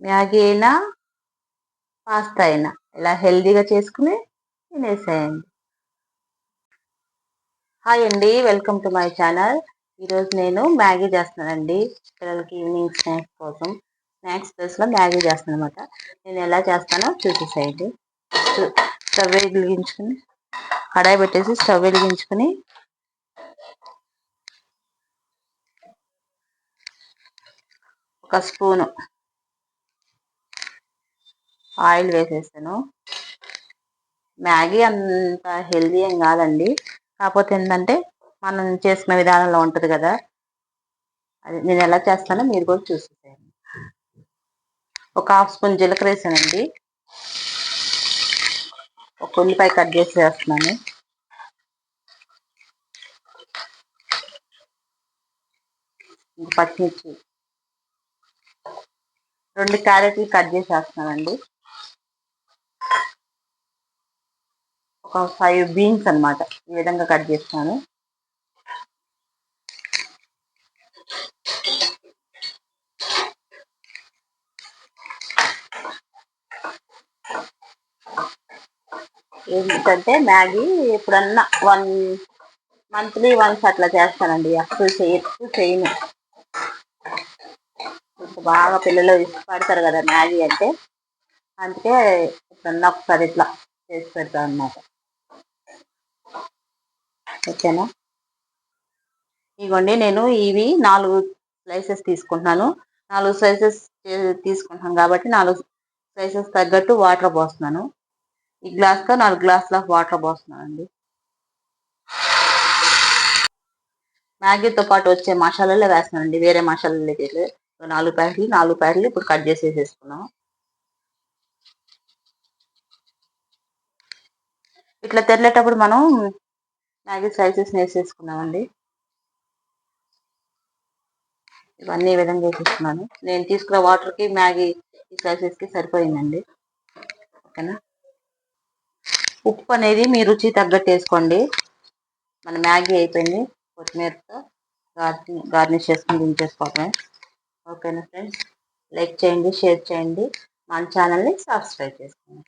Maggi అయినా pasta అయినా. ఇలా హెల్దీగా చేసుకుని తినేసేయండి. హాయ్ అండి వెల్కమ్ టు మై ఛానల్. ఈరోజు నేను మ్యాగీ చేస్తున్నానండి. పిల్లలకి ఈవినింగ్ స్నాక్స్ కోసం. స్నాక్స్ ప్లేస్లో మ్యాగీ చేస్తాను అనమాట నేను ఎలా చేస్తానో చూసేసేయండి. స్టవ్ వెలిగించుకుని కడాయి పెట్టేసి స్టవ్ వెలిగించుకుని ఒక స్పూను ఆయిల్ వేసేసాను. మ్యాగీ అంత హెల్దీ ఏం కాదండి. కాకపోతే ఏంటంటే మనం చేసుకునే విధానంలో ఉంటుంది కదా. అది నేను ఎలా చేస్తానో మీరు కూడా చూసేసేయండి. ఒక హాఫ్ స్పూన్ జీలకర్ర వేసానండి. ఒక ఉల్లిపాయ కట్ చేసి వేస్తున్నాను. పచ్చిమిర్చి రెండు క్యారెట్లు కట్ చేసి వేస్తున్నానండి. ఒక ఫైవ్ బీన్స్ అనమాట ఈ విధంగా కట్ చేస్తాను. ఏంటంటే మ్యాగీ ఎప్పుడన్నా వన్ మంత్లీ వన్స్ అట్లా చేస్తానండి. అసలు చేయ ఎక్కువ చేయను బాగా పిల్లలు ఇష్టపడతారు కదా మ్యాగీ అంటే అందుకే ఇప్పుడన్నా ఒకసారి ఇట్లా చేసి పెడతాను అన్నమాట ఓకేనా? ఇదిగోండి నేను ఇవి నాలుగు స్లైసెస్ తీసుకుంటున్నాను. నాలుగు స్లైసెస్ తీసుకుంటున్నాను కాబట్టి నాలుగు స్లైసెస్ తగ్గట్టు వాటర్ పోస్తున్నాను. ఈ గ్లాస్తో నాలుగు గ్లాసుల వాటర్ పోస్తున్నాను అండి మ్యాగీతో పాటు వచ్చే మసాలాలే వేస్తున్నానండి. వేరే మసాలాలు నాలుగు ప్యాకెట్లు నాలుగు ప్యాకెట్లు ఇప్పుడు కట్ చేసేసేసుకున్నాం. ఇట్లా తెరలేటప్పుడు మనం మ్యాగీ స్లైసెస్ వేసేసుకున్నామండి ఇవన్నీ ఈ విధంగా వేసేసుకున్నాను నేను తీసుకున్న వాటర్కి మ్యాగీ ఈ స్లైసెస్కి సరిపోయిందండి. ఓకేనా? ఉప్పు అనేది మీ రుచి తగ్గట్టు వేసుకోండి. మన మ్యాగీ అయిపోయింది. కొత్తిమీరతో గార్ని గార్నిష్ చేసుకుని దించేసుకోవటమే ఓకేనా ఫ్రెండ్స్? లైక్ చేయండి షేర్ చేయండి. మన ఛానల్ని సబ్స్క్రైబ్ చేసుకోండి.